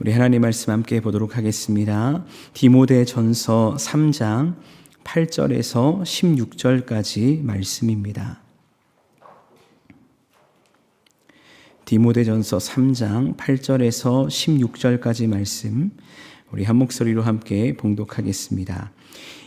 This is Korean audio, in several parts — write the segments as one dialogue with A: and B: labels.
A: 우리 하나님 말씀 함께 보도록 하겠습니다. 디모데 전서 3장 8절에서 16절까지 말씀입니다. 디모데전서 3장 8절에서 16절까지 말씀 우리 한 목소리로 함께 봉독하겠습니다.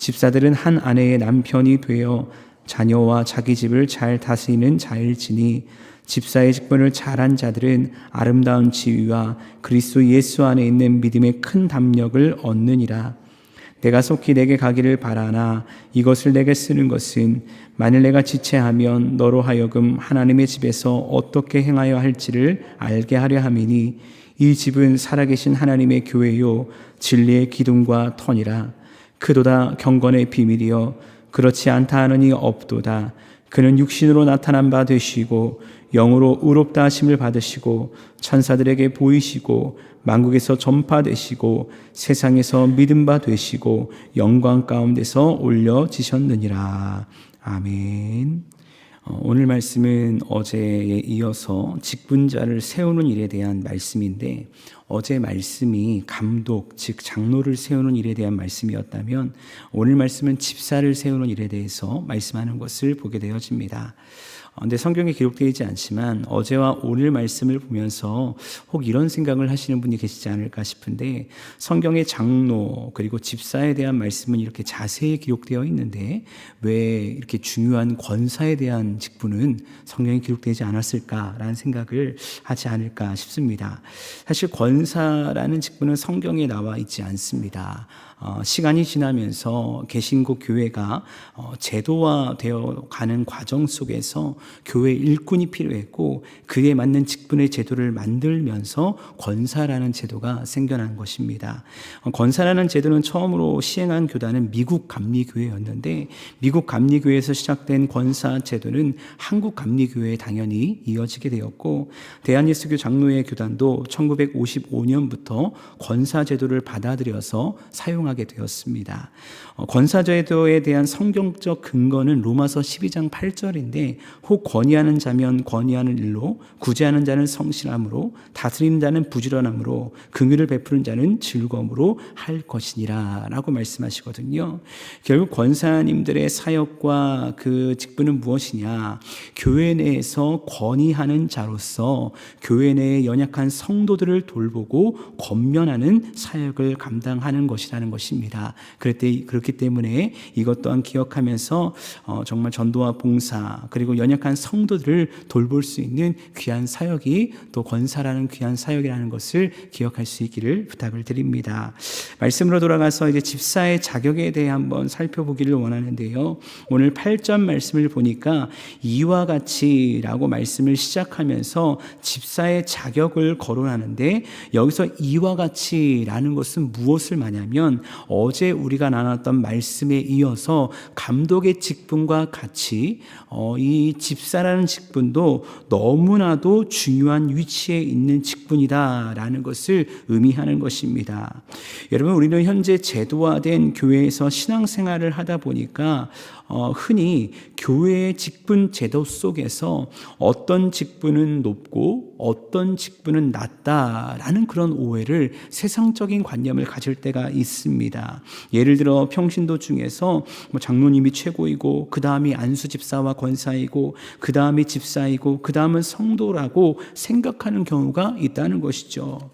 A: 집사들은 한 아내의 남편이 되어 자녀와 자기 집을 잘 다스리는 자일지니 집사의 직분을 잘한 자들은 아름다운 지위와 그리스도 예수 안에 있는 믿음의 큰 담력을 얻느니라. 내가 속히 내게 가기를 바라나 이것을 내게 쓰는 것은 만일 내가 지체하면 너로 하여금 하나님의 집에서 어떻게 행하여 할지를 알게 하려 함이니 이 집은 살아계신 하나님의 교회요 진리의 기둥과 터니라. 그도다 경건의 비밀이여 그렇지 않다 하느니 없도다 그는 육신으로 나타난 바 되시고 영으로 의롭다 하심을 받으시고 천사들에게 보이시고 만국에서 전파되시고 세상에서 믿음 바 되시고 영광 가운데서 올려지셨느니라 아멘. 어, 오늘 말씀은 어제에 이어서 직분자를 세우는 일에 대한 말씀인데 어제 말씀이 감독 즉 장로를 세우는 일에 대한 말씀이었다면 오늘 말씀은 집사를 세우는 일에 대해서 말씀하는 것을 보게 되어집니다. 근데 성경에 기록되어 있지 않지만 어제와 오늘 말씀을 보면서 혹 이런 생각을 하시는 분이 계시지 않을까 싶은데 성경의 장로 그리고 집사에 대한 말씀은 이렇게 자세히 기록되어 있는데 왜 이렇게 중요한 권사에 대한 직분은 성경에 기록되지 않았을까라는 생각을 하지 않을까 싶습니다. 사실 권사라는 직분은 성경에 나와 있지 않습니다. 어, 시간이 지나면서 개신교 교회가 어, 제도화되어 가는 과정 속에서 교회 일꾼이 필요했고 그에 맞는 직분의 제도를 만들면서 권사라는 제도가 생겨난 것입니다. 어, 권사라는 제도는 처음으로 시행한 교단은 미국 감리교회였는데 미국 감리교회에서 시작된 권사 제도는 한국 감리교회에 당연히 이어지게 되었고 대한예수교 장로회 교단도 1955년부터 권사 제도를 받아들여서 사용하 사용하게 되었습니다. 어, 권사제도에 대한 성경적 근거는 로마서 12장 8절인데 혹 권위하는 자면 권위하는 일로 구제하는 자는 성실함으로 다스리는 자는 부지런함으로 긍휼을 베푸는 자는 즐거움으로 할 것이니라라고 말씀하시거든요. 결국 권사님들의 사역과 그 직분은 무엇이냐? 교회 내에서 권위하는 자로서 교회 내의 연약한 성도들을 돌보고 권면하는 사역을 감당하는 것이라는 것. 것입니다. 그렇기 때문에 이것 또한 기억하면서 어, 정말 전도와 봉사 그리고 연약한 성도들을 돌볼 수 있는 귀한 사역이 또 권사라는 귀한 사역이라는 것을 기억할 수 있기를 부탁을 드립니다. 말씀으로 돌아가서 이제 집사의 자격에 대해 한번 살펴보기를 원하는데요. 오늘 8절 말씀을 보니까 이와 같이라고 말씀을 시작하면서 집사의 자격을 거론하는데 여기서 이와 같이라는 것은 무엇을 말하냐면 어제 우리가 나눴던 말씀에 이어서 감독의 직분과 같이 어, 이 집사라는 직분도 너무나도 중요한 위치에 있는 직분이다라는 것을 의미하는 것입니다. 여러분 우리는 현재 제도화된 교회에서 신앙생활을 하다 보니까 어, 흔히 교회의 직분 제도 속에서 어떤 직분은 높고 어떤 직분은 낮다라는 그런 오해를 세상적인 관념을 가질 때가 있습니다. 예를 들어 평신도 중에서 뭐 장로님이 최고이고 그 다음이 안수 집사와 권사이고 그 다음이 집사이고 그 다음은 성도라고 생각하는 경우가 있다는 것이죠.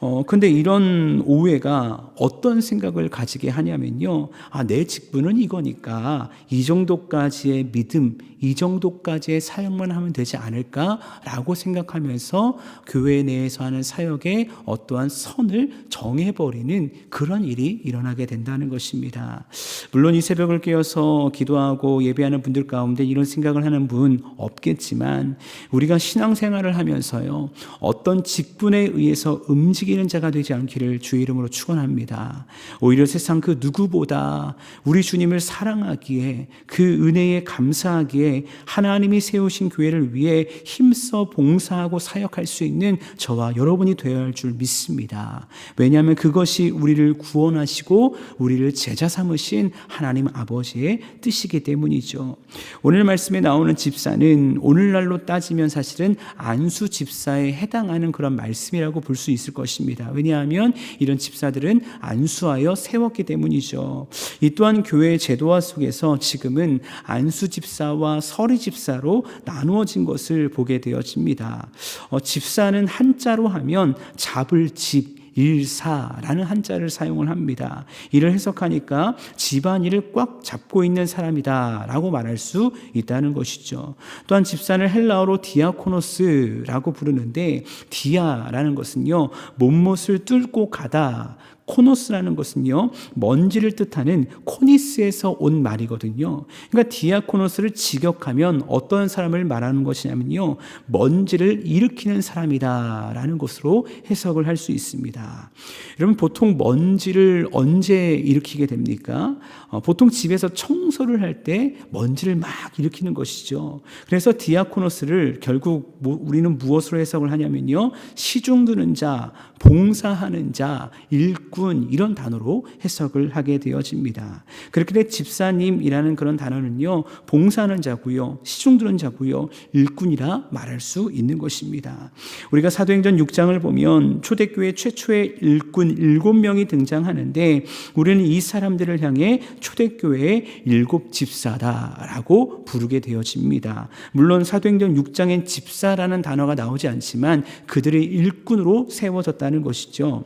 A: 어, 근데 이런 오해가 어떤 생각을 가지게 하냐면요. 아, 내 직분은 이거니까 이 정도까지의 믿음, 이 정도까지의 사역만 하면 되지 않을까라고 생각하면서 교회 내에서 하는 사역에 어떠한 선을 정해버리는 그런 일이 일어나게 된다는 것입니다. 물론 이 새벽을 깨어서 기도하고 예배하는 분들 가운데 이런 생각을 하는 분 없겠지만 우리가 신앙생활을 하면서요. 어떤 직분에 의해서 움직이 움직이는 자가 되지 않기를 주의 이름으로 축원합니다. 오히려 세상 그 누구보다 우리 주님을 사랑하기에 그 은혜에 감사하기에 하나님이 세우신 교회를 위해 힘써 봉사하고 사역할 수 있는 저와 여러분이 되어야 할 줄 믿습니다. 왜냐하면 그것이 우리를 구원하시고 우리를 제자 삼으신 하나님 아버지의 뜻이기 때문이죠. 오늘 말씀에 나오는 집사는 오늘날로 따지면 사실은 안수 집사에 해당하는 그런 말씀이라고 볼 수 있을 것입니다. 왜냐하면 이런 집사들은 안수하여 세웠기 때문이죠. 이 또한 교회의 제도화 속에서 지금은 안수 집사와 서리 집사로 나누어진 것을 보게 되어집니다. 어, 집사는 한자로 하면 잡을 집, 일사라는 한자를 사용을 합니다. 이를 해석하니까 집안일을 꽉 잡고 있는 사람이다라고 말할 수 있다는 것이죠. 또한 집사를 헬라어로 디아코노스라고 부르는데 디아라는 것은요 못못을 뚫고 가다 코노스라는 것은요, 먼지를 뜻하는 코니스에서 온 말이거든요. 그러니까 디아코노스를 직역하면 어떤 사람을 말하는 것이냐면요, 먼지를 일으키는 사람이다라는 것으로 해석을 할 수 있습니다. 여러분, 보통 먼지를 언제 일으키게 됩니까? 어, 보통 집에서 청소를 할 때 먼지를 막 일으키는 것이죠. 그래서 디아코노스를 결국 우리는 무엇으로 해석을 하냐면요, 시중 두는 자, 봉사하는 자, 일꾼 이런 단어로 해석을 하게 되어집니다. 그렇게 돼 집사님이라는 그런 단어는요. 봉사하는 자고요. 시중 드는 자고요. 일꾼이라 말할 수 있는 것입니다. 우리가 사도행전 6장을 보면 초대교회 최초의 일꾼 7명이 등장하는데 우리는 이 사람들을 향해 초대교회의 일곱 집사다라고 부르게 되어집니다. 물론 사도행전 6장엔 집사라는 단어가 나오지 않지만 그들의 일꾼으로 세워졌다 있다는 것이죠.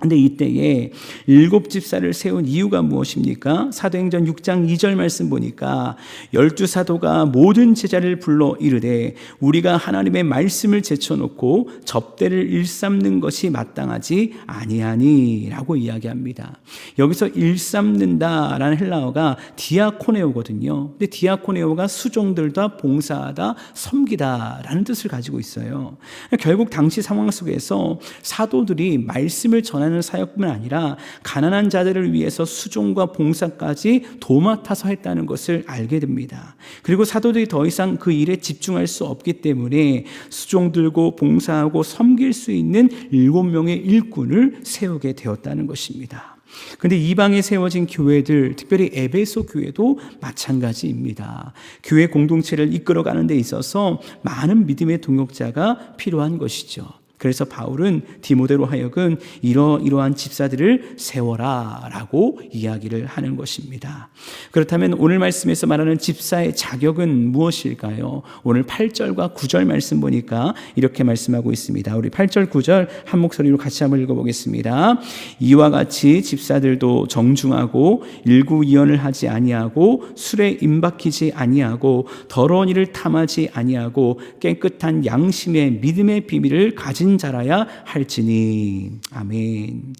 A: 근데 이때에 일곱 집사를 세운 이유가 무엇입니까? 사도행전 6장 2절 말씀 보니까 열두 사도가 모든 제자를 불러 이르되 우리가 하나님의 말씀을 제쳐놓고 접대를 일삼는 것이 마땅하지 아니하니라고 이야기합니다. 여기서 일삼는다라는 헬라어가 디아코네오거든요. 근데 디아코네오가 수종들다 봉사하다 섬기다라는 뜻을 가지고 있어요. 결국 당시 상황 속에서 사도들이 말씀을 전하 는 전하는 사역뿐만 아니라 가난한 자들을 위해서 수종과 봉사까지 도맡아서 했다는 것을 알게 됩니다. 그리고 사도들이 더 이상 그 일에 집중할 수 없기 때문에 수종 들고 봉사하고 섬길 수 있는 일곱 명의 일꾼을 세우게 되었다는 것입니다. 근데 이방에 세워진 교회들, 특별히 에베소 교회도 마찬가지입니다. 교회 공동체를 이끌어가는 데 있어서 많은 믿음의 동역자가 필요한 것이죠. 그래서 바울은 디모데로 하여금 이러 이러한 집사들을 세워라 라고 이야기를 하는 것입니다. 그렇다면 오늘 말씀에서 말하는 집사의 자격은 무엇일까요? 오늘 8절과 9절 말씀 보니까 이렇게 말씀하고 있습니다. 우리 8절 9절 한 목소리로 같이 한번 읽어 보겠습니다. 이와 같이 집사들도 정중하고 일구이연을 하지 아니하고 술에 임박히지 아니하고 더러운 일을 탐하지 아니하고 깨끗한 양심의 믿음의 비밀을 가진 자라야 할지니. 아멘.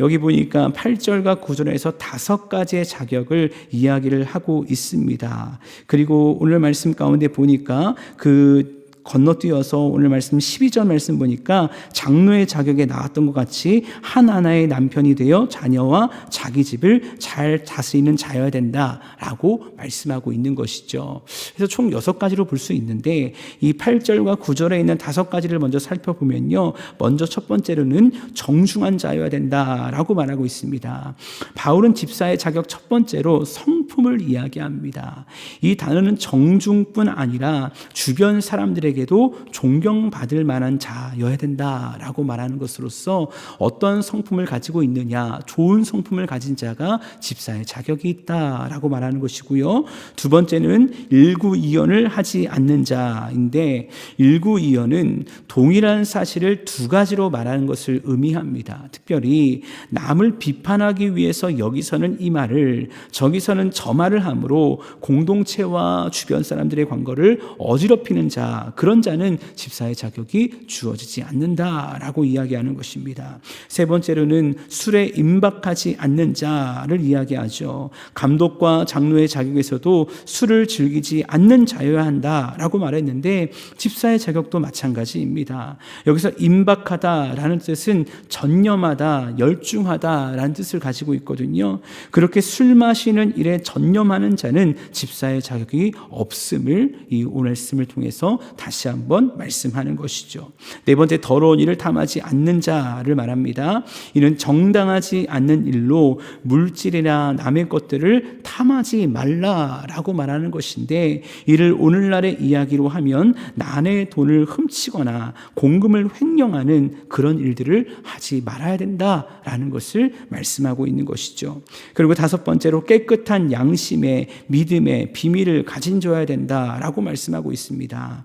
A: 여기 보니까 8절과 9절에서 다섯 가지의 자격을 이야기를 하고 있습니다. 그리고 오늘 말씀 가운데 보니까 그 건너뛰어서 오늘 말씀 12절 말씀 보니까 장로의 자격에 나왔던 것 같이 하나하나의 남편이 되어 자녀와 자기 집을 잘 다스리는 자여야 된다라고 말씀하고 있는 것이죠. 그래서 총 여섯 가지로 볼 수 있는데 이 8절과 9절에 있는 다섯 가지를 먼저 살펴보면요. 먼저 첫 번째로는 정중한 자여야 된다라고 말하고 있습니다. 바울은 집사의 자격 첫 번째로 성품을 이야기합니다. 이 단어는 정중뿐 아니라 주변 사람들에게 사람에게도 존경받을 만한 자여야 된다라고 말하는 것으로서 어떤 성품을 가지고 있느냐, 좋은 성품을 가진 자가 집사의 자격이 있다라고 말하는 것이고요. 두 번째는 일구이연을 하지 않는 자인데 일구이연은 동일한 사실을 두 가지로 말하는 것을 의미합니다. 특별히 남을 비판하기 위해서 여기서는 이 말을 저기서는 저 말을 함으로 공동체와 주변 사람들의 관계를 어지럽히는 자, 그런 자는 집사의 자격이 주어지지 않는다라고 이야기하는 것입니다. 세 번째로는 술에 임박하지 않는 자를 이야기하죠. 감독과 장로의 자격에서도 술을 즐기지 않는 자여야 한다라고 말했는데 집사의 자격도 마찬가지입니다. 여기서 임박하다라는 뜻은 전념하다, 열중하다라는 뜻을 가지고 있거든요. 그렇게 술 마시는 일에 전념하는 자는 집사의 자격이 없음을 이 오늘 말씀을 통해서 다시 한번 말씀하는 것이죠. 네 번째 더러운 일을 탐하지 않는 자를 말합니다. 이는 정당하지 않는 일로 물질이나 남의 것들을 탐하지 말라라고 말하는 것인데 이를 오늘날의 이야기로 하면 난의 돈을 훔치거나 공금을 횡령하는 그런 일들을 하지 말아야 된다라는 것을 말씀하고 있는 것이죠. 그리고 다섯 번째로 깨끗한 양심의 믿음의 비밀을 가진 줘야 된다라고 말씀하고 있습니다.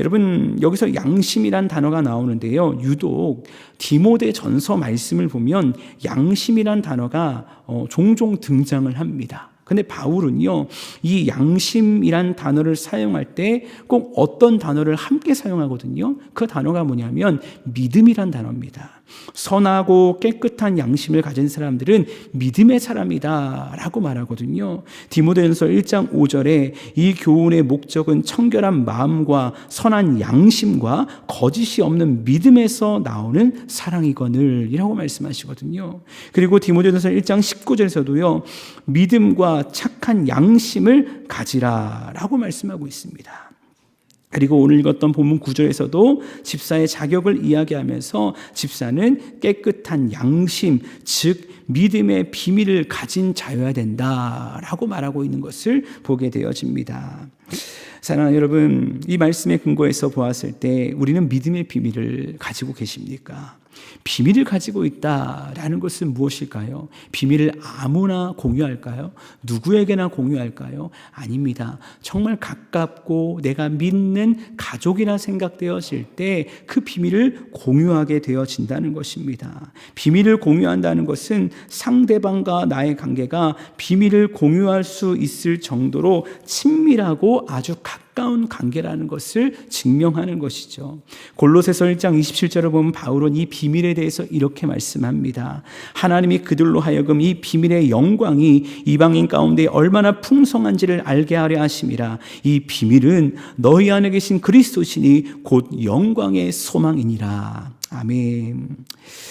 A: 여러분 여기서 양심이란 단어가 나오는데요. 유독 디모데 전서 말씀을 보면 양심이란 단어가 어, 종종 등장을 합니다. 근데 바울은요, 이 양심이란 단어를 사용할 때 꼭 어떤 단어를 함께 사용하거든요. 그 단어가 뭐냐면 믿음이란 단어입니다. 선하고 깨끗한 양심을 가진 사람들은 믿음의 사람이다 라고 말하거든요. 디모데전서 1장 5절에 이 교훈의 목적은 청결한 마음과 선한 양심과 거짓이 없는 믿음에서 나오는 사랑이거늘 이라고 말씀하시거든요. 그리고 디모데전서 1장 19절에서도요. 믿음과 착한 양심을 가지라 라고 말씀하고 있습니다. 그리고 오늘 읽었던 본문 구절에서도 집사의 자격을 이야기하면서 집사는 깨끗한 양심, 즉 믿음의 비밀을 가진 자여야 된다라고 말하고 있는 것을 보게 되어집니다. 사랑하는 여러분, 이 말씀의 근거에서 보았을 때 우리는 믿음의 비밀을 가지고 계십니까? 비밀을 가지고 있다라는 것은 무엇일까요? 비밀을 아무나 공유할까요? 누구에게나 공유할까요? 아닙니다. 정말 가깝고 내가 믿는 가족이라 생각되어질 때 그 비밀을 공유하게 되어진다는 것입니다. 비밀을 공유한다는 것은 상대방과 나의 관계가 비밀을 공유할 수 있을 정도로 친밀하고 아주 가까운 가까운 관계라는 것을 증명하는 것이죠. 골로새서 1장 27절을 보면 바울은 이 비밀에 대해서 이렇게 말씀합니다. 하나님이 그들로 하여금 이 비밀의 영광이 이방인 가운데 얼마나 풍성한지를 알게 하려 하심이라. 이 비밀은 너희 안에 계신 그리스도시니 곧 영광의 소망이니라. 아멘.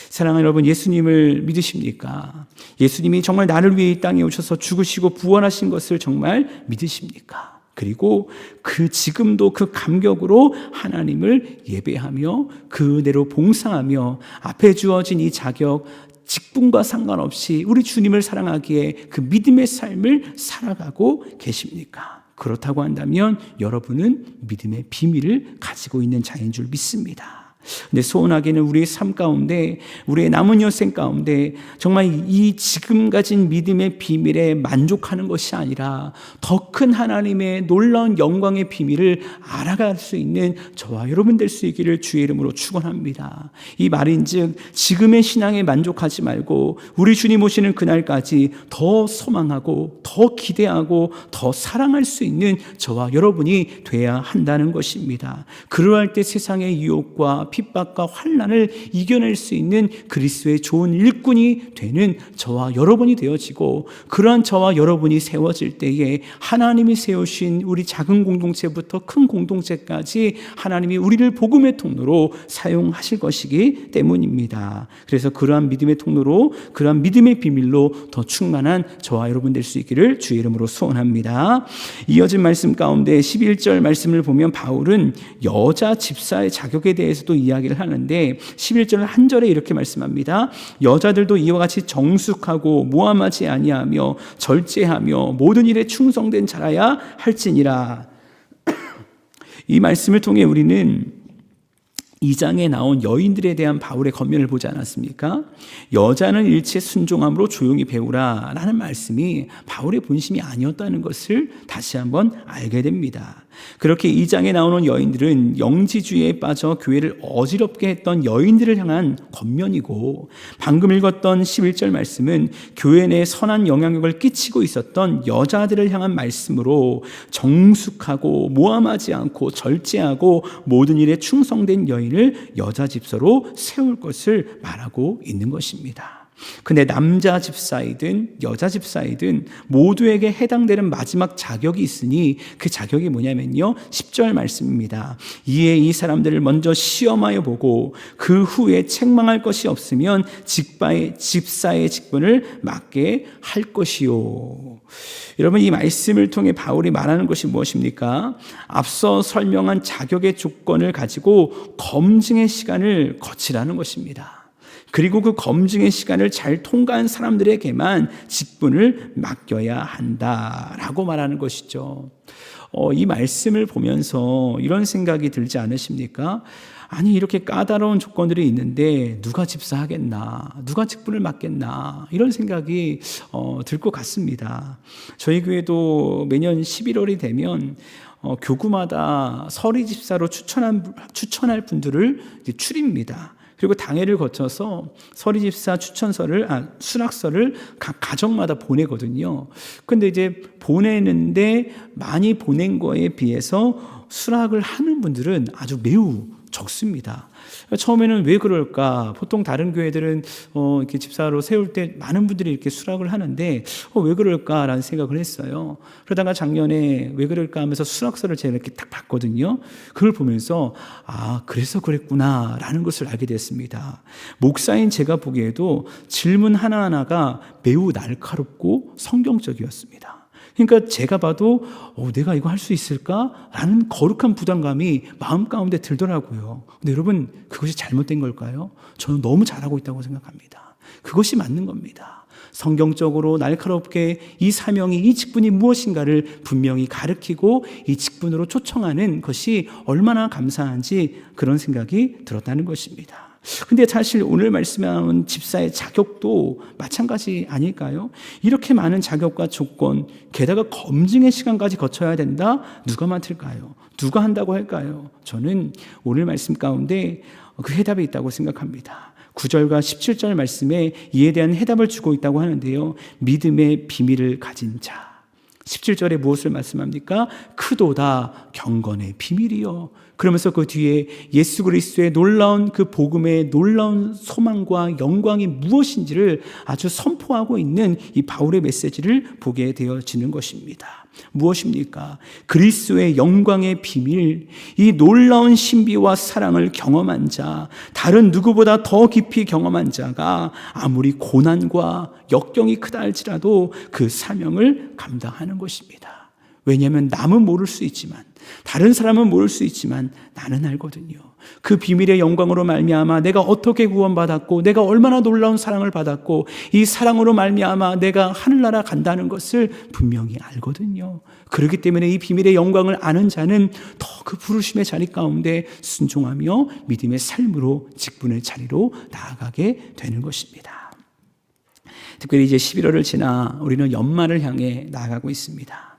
A: 사랑하는 여러분, 예수님을 믿으십니까? 예수님이 정말 나를 위해 이 땅에 오셔서 죽으시고 부활하신 것을 정말 믿으십니까? 그리고 그 지금도 그 감격으로 하나님을 예배하며 그대로 봉사하며 앞에 주어진 이 자격 직분과 상관없이 우리 주님을 사랑하기에 그 믿음의 삶을 살아가고 계십니까? 그렇다고 한다면 여러분은 믿음의 비밀을 가지고 있는 자인 줄 믿습니다. 근데 소원하기는 우리의 삶 가운데, 우리의 남은 여생 가운데 정말 이 지금 가진 믿음의 비밀에 만족하는 것이 아니라 더 큰 하나님의 놀라운 영광의 비밀을 알아갈 수 있는 저와 여러분 될 수 있기를 주의 이름으로 축원합니다. 이 말인즉 지금의 신앙에 만족하지 말고 우리 주님 오시는 그날까지 더 소망하고 더 기대하고 더 사랑할 수 있는 저와 여러분이 돼야 한다는 것입니다. 그러할 때 세상의 유혹과 핍박과 환란을 이겨낼 수 있는 그리스도의 좋은 일꾼이 되는 저와 여러분이 되어지고 그러한 저와 여러분이 세워질 때에 하나님이 세우신 우리 작은 공동체부터 큰 공동체까지 하나님이 우리를 복음의 통로로 사용하실 것이기 때문입니다. 그래서 그러한 믿음의 통로로 그러한 믿음의 비밀로 더 충만한 저와 여러분 될 수 있기를 주의 이름으로 소원합니다. 이어진 말씀 가운데 11절 말씀을 보면 바울은 여자 집사의 자격에 대해서도 이야기를 하는데 11절 한 절에 이렇게 말씀합니다. 여자들도 이와 같이 정숙하고 모함하지 아니하며 절제하며 모든 일에 충성된 자라야 할지니라. 이 말씀을 통해 우리는 이 장에 나온 여인들에 대한 바울의 권면을 보지 않았습니까? 여자는 일체 순종함으로 조용히 배우라 라는 말씀이 바울의 본심이 아니었다는 것을 다시 한번 알게 됩니다. 그렇게 이 장에 나오는 여인들은 영지주의에 빠져 교회를 어지럽게 했던 여인들을 향한 권면이고 방금 읽었던 11절 말씀은 교회 내에 선한 영향력을 끼치고 있었던 여자들을 향한 말씀으로 정숙하고 모함하지 않고 절제하고 모든 일에 충성된 여인 을 여자 집사로 세울 것을 말하고 있는 것입니다. 근데 남자 집사이든 여자 집사이든 모두에게 해당되는 마지막 자격이 있으니 그 자격이 뭐냐면요. 10절 말씀입니다. 이에 이 사람들을 먼저 시험하여 보고 그 후에 책망할 것이 없으면 직바의, 집사의 직분을 맡게 할 것이요. 여러분 이 말씀을 통해 바울이 말하는 것이 무엇입니까? 앞서 설명한 자격의 조건을 가지고 검증의 시간을 거치라는 것입니다. 그리고 그 검증의 시간을 잘 통과한 사람들에게만 직분을 맡겨야 한다라고 말하는 것이죠. 어, 이 말씀을 보면서 이런 생각이 들지 않으십니까? 아니 이렇게 까다로운 조건들이 있는데 누가 집사하겠나 누가 직분을 맡겠나 이런 생각이 어, 들 것 같습니다 저희 교회도 매년 11월이 되면 어, 교구마다 서리 집사로 추천한, 추천할 분들을 추립니다 그리고 당회를 거쳐서 서리 집사 추천서를 아 수락서를 각 가정마다 보내거든요. 근데 이제 보내는데 많이 보낸 거에 비해서 수락을 하는 분들은 아주 매우 적습니다. 처음에는 왜 그럴까? 보통 다른 교회들은 어, 이렇게 집사로 세울 때 많은 분들이 이렇게 수락을 하는데 어, 왜 그럴까라는 생각을 했어요. 그러다가 작년에 왜 그럴까 하면서 수락서를 제가 이렇게 딱 봤거든요. 그걸 보면서 아 그래서 그랬구나라는 것을 알게 됐습니다. 목사인 제가 보기에도 질문 하나 하나가 매우 날카롭고 성경적이었습니다. 그러니까 제가 봐도 어, 내가 이거 할 수 있을까라는 거룩한 부담감이 마음 가운데 들더라고요. 근데 여러분 그것이 잘못된 걸까요? 저는 너무 잘하고 있다고 생각합니다. 그것이 맞는 겁니다. 성경적으로 날카롭게 이 사명이 이 직분이 무엇인가를 분명히 가르치고 이 직분으로 초청하는 것이 얼마나 감사한지 그런 생각이 들었다는 것입니다. 근데 사실 오늘 말씀하는 집사의 자격도 마찬가지 아닐까요? 이렇게 많은 자격과 조건, 게다가 검증의 시간까지 거쳐야 된다? 누가 맡을까요? 누가 한다고 할까요? 저는 오늘 말씀 가운데 그 해답이 있다고 생각합니다. 9절과 17절 말씀에 이에 대한 해답을 주고 있다고 하는데요. 믿음의 비밀을 가진 자. 17절에 무엇을 말씀합니까? 크도다 경건의 비밀이요. 그러면서 그 뒤에 예수 그리스도의 놀라운 그 복음의 놀라운 소망과 영광이 무엇인지를 아주 선포하고 있는 이 바울의 메시지를 보게 되어지는 것입니다. 무엇입니까? 그리스도의 영광의 비밀, 이 놀라운 신비와 사랑을 경험한 자, 다른 누구보다 더 깊이 경험한 자가 아무리 고난과 역경이 크다 할지라도 그 사명을 감당하는 것입니다. 왜냐하면 남은 모를 수 있지만 다른 사람은 모를 수 있지만 나는 알거든요. 그 비밀의 영광으로 말미암아 내가 어떻게 구원받았고 내가 얼마나 놀라운 사랑을 받았고 이 사랑으로 말미암아 내가 하늘나라 간다는 것을 분명히 알거든요. 그렇기 때문에 이 비밀의 영광을 아는 자는 더 그 부르심의 자리 가운데 순종하며 믿음의 삶으로 직분의 자리로 나아가게 되는 것입니다. 특별히 이제 11월을 지나 우리는 연말을 향해 나아가고 있습니다.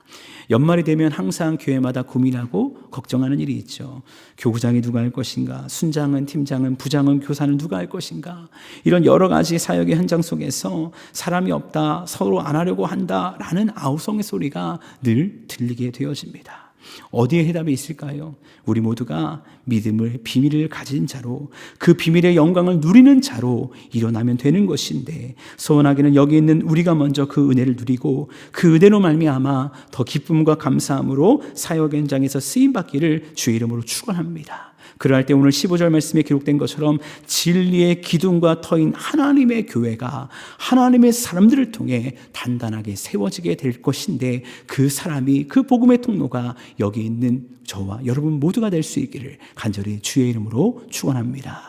A: 연말이 되면 항상 교회마다 고민하고 걱정하는 일이 있죠. 교구장이 누가 할 것인가? 순장은, 팀장은, 부장은, 교사는 누가 할 것인가? 이런 여러 가지 사역의 현장 속에서 사람이 없다, 서로 안 하려고 한다, 라는 아우성의 소리가 늘 들리게 되어집니다. 어디에 해답이 있을까요? 우리 모두가 믿음을 비밀을 가진 자로 그 비밀의 영광을 누리는 자로 일어나면 되는 것인데 소원하기는 여기 있는 우리가 먼저 그 은혜를 누리고 그 은혜로 말미암아 더 기쁨과 감사함으로 사역 현장에서 쓰임 받기를 주의 이름으로 축원합니다. 그러할 때 오늘 15절 말씀에 기록된 것처럼 진리의 기둥과 터인 하나님의 교회가 하나님의 사람들을 통해 단단하게 세워지게 될 것인데 그 사람이 그 복음의 통로가 여기 있는 저와 여러분 모두가 될 수 있기를 간절히 주의 이름으로 축원합니다.